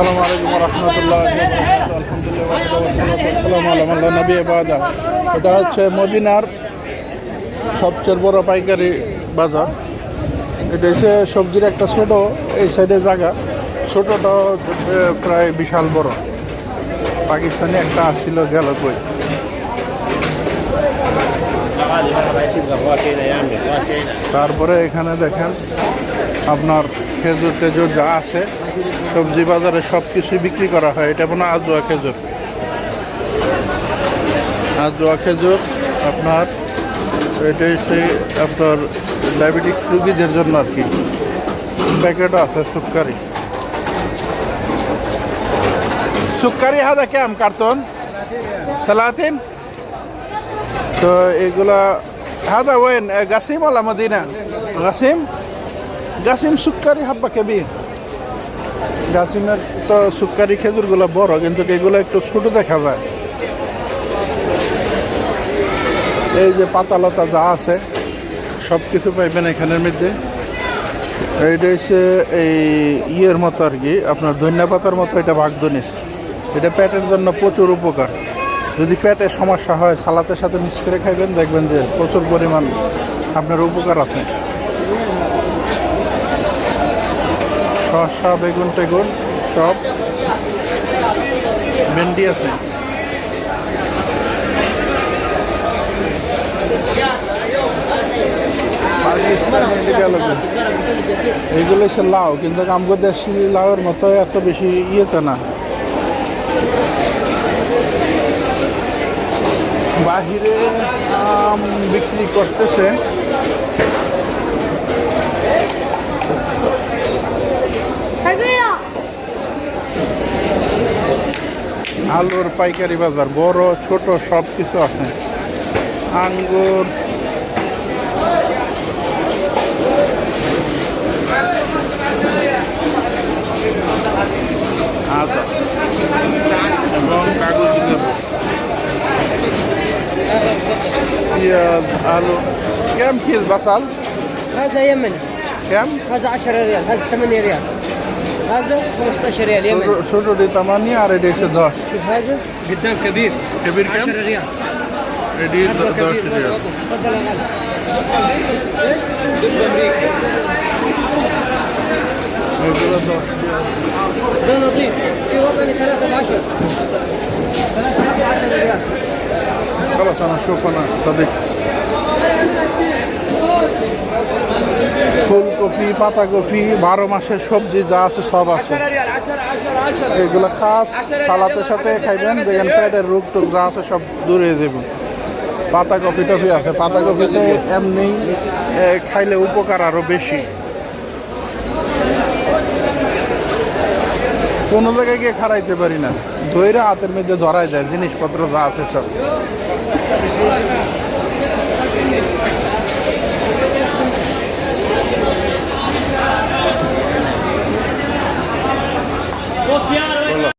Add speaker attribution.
Speaker 1: আসসালামু আলাইকুম রহমতুল্লাহ আলহামদুলিল্লাহ, নবী বাদা এটা হচ্ছে মদিনার সবচেয়ে বড় পাইকারি বাজার। এটা হচ্ছে সবজির একটা ছোট, এই সাইডে জায়গা। ছোটটা প্রায় বিশাল বড়। পাকিস্তানি একটা আসছিল গেল কই? তারপরে এখানে দেখেন, আপনার খেজুর টেজুর যা আছে, সবজি বাজারে সব কিছুই বিক্রি করা হয়। এটা মনে আজোয়া খেজুর। আজোয়া খেজুর আপনার, এটা হচ্ছে আপনার ডায়াবেটিক্স রুগীদের জন্য আর কি। প্যাকেট আছে সুপকারি। সুপকারি হাজা কেম কার্তন তালাতিন তো এগুলা হাজা ওয়েন গাসিম আলা গাছিম গাসিম? গাছিম সুক্কারি হাব্বা কেবি? গাছিমের তো সুক্কারি খেজুরগুলো বড়, কিন্তু এগুলো একটু ছোট দেখা যায়। এই যে পাতালতা যা আছে সব কিছু পাইবেন এখানের মধ্যে। এটা হচ্ছে এই ইয়ের মতো আর কি, আপনার ধনিয়া পাতার মতো, এটা ভাগদনিস এটা পেটের জন্য প্রচুর উপকার। যদি পেটে সমস্যা হয়, সালাতের সাথে মিক্স করে খাইবেন, দেখবেন যে প্রচুর পরিমাণ আপনার উপকার আছে। শসা, বেগুন টেগুন, সব ভেন্ডি আছে। এগুলো হচ্ছে লাউ, কিন্তু আমগো দেশি লাউয়ের মতো এত বেশি ইয়েতে না। বাহিরে বিক্রি করতেছে। আলুর পাইকারি বাজার বড় ছোট সব কিছু আছে আঙ্গুর আদা এবং কাগজ লেবু পেঁয়াজ আলু কেম কিস বাসাল
Speaker 2: هذا يمني
Speaker 1: কেম
Speaker 2: هذا 10 ريال هذا 8 ريال غازة 15 ريال يمني
Speaker 1: شروري 8 على ريدي 11
Speaker 2: شوف هذا قدام كبير
Speaker 1: كبير كم؟
Speaker 2: 10 ريال
Speaker 1: ريدي
Speaker 2: 11
Speaker 1: ريال
Speaker 2: تفضل يا غالي ده نظيف في وطني 3 ب 10 3 ب 10 ريال
Speaker 1: خلاص انا اشوف انا صديقي ফুলকপি পাতাকপি বারো মাসের সবজি যা আছে সব আছে। এগুলো খাস সালাতের সাথে খাইবেন দেখেন পেটের রোগ টোক যা আছে সব দূরে দেবেন পাতাকপি টপি আছে পাতাকপিতে এমনি খাইলে উপকার আরও বেশি। কোনো জায়গায় গিয়ে খারাইতে পারি না। ধৈরা হাতের মধ্যে ধরাই যায় জিনিসপত্র যা আছে সব। Hola.